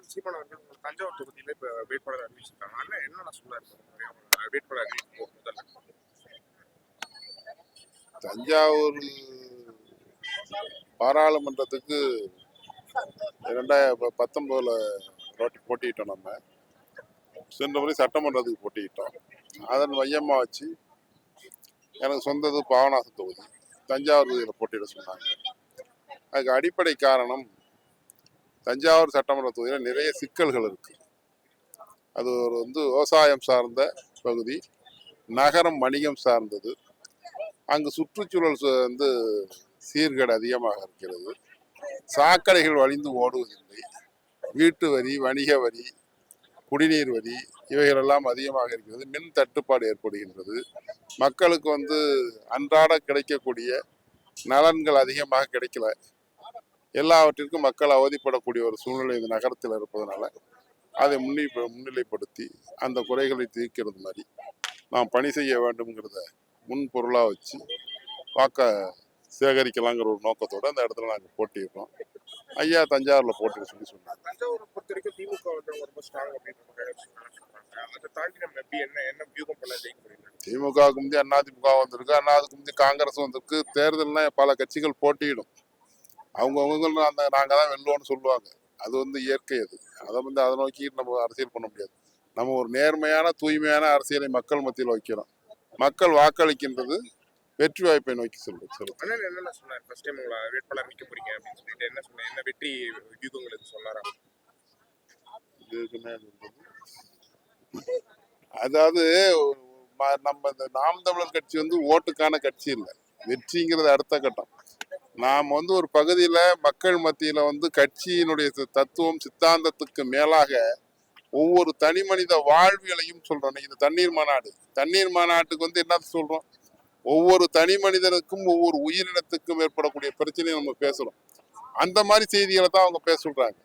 அண்ணன் சீமான் அவர்கள் தஞ்சாவூர் தொகுதியில இப்ப வேட்பாளர் அறிவிச்சிருக்காங்க அண்ணன் என்னென்ன சொன்னாரு வேட்பாளர் அறிவிப்பு முதல்ல தஞ்சாவூர் பாராளுமன்றத்துக்கு ரெண்டாயிரம் பத்தொன்பதுல போட்டி போட்டிட்டோம் நம்ம. சென்ற முறை சட்டமன்றத்துக்கு போட்டிக்கிட்டோம் அதன் மையமாக வச்சு எனக்கு சொந்தது பாவநாசம் தொகுதி. தஞ்சாவூர் தொகுதியில் போட்டியிட சொன்னாங்க. அதுக்கு அடிப்படை காரணம் தஞ்சாவூர் சட்டமன்ற தொகுதியில் நிறைய சிக்கல்கள் இருக்கு. அது ஒரு வந்து விவசாயம் சார்ந்த பகுதி நகரம் வணிகம் சார்ந்தது. அங்கு சுற்றுச்சூழல் வந்து சீர்கேடு அதிகமாக இருக்கிறது. சாக்கடைகள் வழிந்து ஓடுவதில்லை. வீட்டு வரி வணிக வரி குடிநீர் வரி இவைகளெல்லாம் அதிகமாக இருக்கிறது. மின் தட்டுப்பாடு ஏற்படுகின்றது. மக்களுக்கு வந்து அன்றாட கிடைக்கக்கூடிய நலன்கள் அதிகமாக கிடைக்கல. எல்லாவற்றிற்கும் மக்கள் அவதிப்படக்கூடிய ஒரு சூழ்நிலை இந்த நகரத்தில் இருப்பதனால அதை முன்னி முன்னிலைப்படுத்தி அந்த குறைகளை தீர்க்கிறது மாதிரி நாம் பணி செய்ய வேண்டும்ங்கிறத முன் பொருளாக வச்சு வாக்க சேகரிக்கலாங்கிற ஒரு நோக்கத்தோட அந்த இடத்துல நாங்கள் போட்டியிருக்கோம் ஐயா தஞ்சாவூரில் போட்டிட சொல்லி சொன்னாங்க. தஞ்சாவூரை பொறுத்த வரைக்கும் திமுக வந்து ரொம்ப ஸ்ட்ராங் திமுகவுக்கு முந்தைய அதிமுக வந்திருக்கு அண்ணாதுக்கு முந்தைய காங்கிரஸ் வந்திருக்கு. தேர்தல்னா பல கட்சிகள் போட்டியிடும். அவங்கவுங்க அந்த நாங்கள் தான் வெல்லுவோம்னு சொல்லுவாங்க. அது வந்து இயற்கை அது. அதை வந்து அதை நோக்கி நம்ம அரசியல் பண்ண முடியாது. நம்ம ஒரு நேர்மையான தூய்மையான அரசியலை மக்கள் மத்தியில் வைக்கிறோம். மக்கள் வாக்களிக்கின்றது வெற்றி வாய்ப்பை நோக்கி செலுத்தும் அண்ணன் என்னென்ன சொன்னார்? ஃபர்ஸ்ட் டைம் உங்களை வேட்பாளர் நிக்க போறீங்க அப்படின்னு சொல்லிட்டு என்ன சொன்ன என்ன வெற்றி வியூகங்களுக்கு சொன்னாரா? என்ன? அதாவது நம்ம இந்த நாம் தமிழர் கட்சி வந்து ஓட்டுக்கான கட்சி இல்லை. வெற்றிங்கிறது அடுத்த கட்டம். நாம் வந்து ஒரு பகுதியில மக்கள் மத்தியில வந்து கட்சியினுடைய தத்துவம் சித்தாந்தத்துக்கு மேலாக ஒவ்வொரு தனி மனித வாழ்வியலையும் சொல்றோம். இந்த தண்ணீர் மாநாடு. தண்ணீர் மாநாட்டுக்கு வந்து என்ன சொல்றோம்? ஒவ்வொரு தனி மனிதனுக்கும் ஒவ்வொரு உயிரினத்துக்கும் ஏற்படக்கூடிய பிரச்சனையை நம்ம பேசுறோம். அந்த மாதிரி செய்திகளை தான் அவங்க பேச சொல்றாங்க.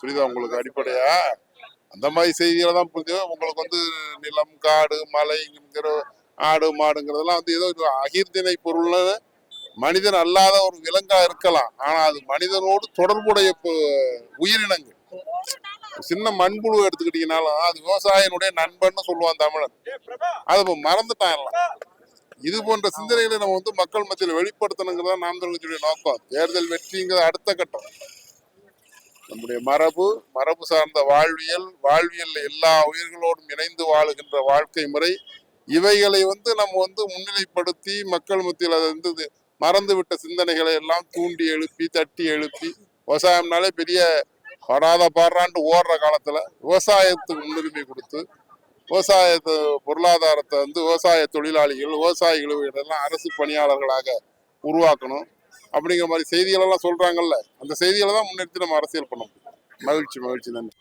புரியுதா உங்களுக்கு அடிப்படையா? அந்த மாதிரி செய்திகளை தான் புரிஞ்சு உங்களுக்கு வந்து நிலம் காடு மலைங்கிற ஆடு மாடுங்கிறதெல்லாம் வந்து ஏதோ அகிர்தினை பொருள்னு மனிதன் அல்லாத ஒரு விலங்கா இருக்கலாம். ஆனா அது மனிதனோடு தொடர்புடைய உயிரினங்கள் சின்ன மண்புழு எடுத்துக்கிட்டீங்கனாலும் அது விவசாயினுடைய நண்பன்னு சொல்லுவான் தமிழன். அதை இப்ப மறந்துட்டான். இது போன்ற சிந்தனைகளை நம்ம வந்து மக்கள் மத்தியில் வெளிப்படுத்தணுங்கிறதா நாம் தமிழ் நோக்கம். தேர்தல் வெற்றிங்கிறது அடுத்த கட்டம். நம்முடைய மரபு மரபு சார்ந்த வாழ்வியல் வாழ்வியல் எல்லா உயிர்களோடும் இணைந்து வாழுகின்ற வாழ்க்கை முறை இவைகளை வந்து நம்ம வந்து முன்னிலைப்படுத்தி மக்கள் மத்தியில் அதை வந்து மறந்துவிட்ட மறந்து விட்ட சிந்தனைகளை எல்லாம் தூண்டி எழுப்பி தட்டி எழுப்பி விவசாயம்னாலே பெரிய படாத பாடுறான்ட்டு ஓடுற காலத்துல விவசாயத்துக்கு முன்னுரிமை கொடுத்து விவசாயத்து பொருளாதாரத்தை வந்து விவசாய தொழிலாளிகள் விவசாயிகள் இதெல்லாம் அரசு பணியாளர்களாக உருவாக்கணும். அப்படிங்கிற மாதிரி செய்திகளெல்லாம் சொல்கிறாங்கல்ல சொல்றாங்கல்ல. அந்த செய்திகளை தான் முன்னெடுத்து நம்ம அரசியல் பண்ணணும் மகிழ்ச்சி மகிழ்ச்சி. நன்றி.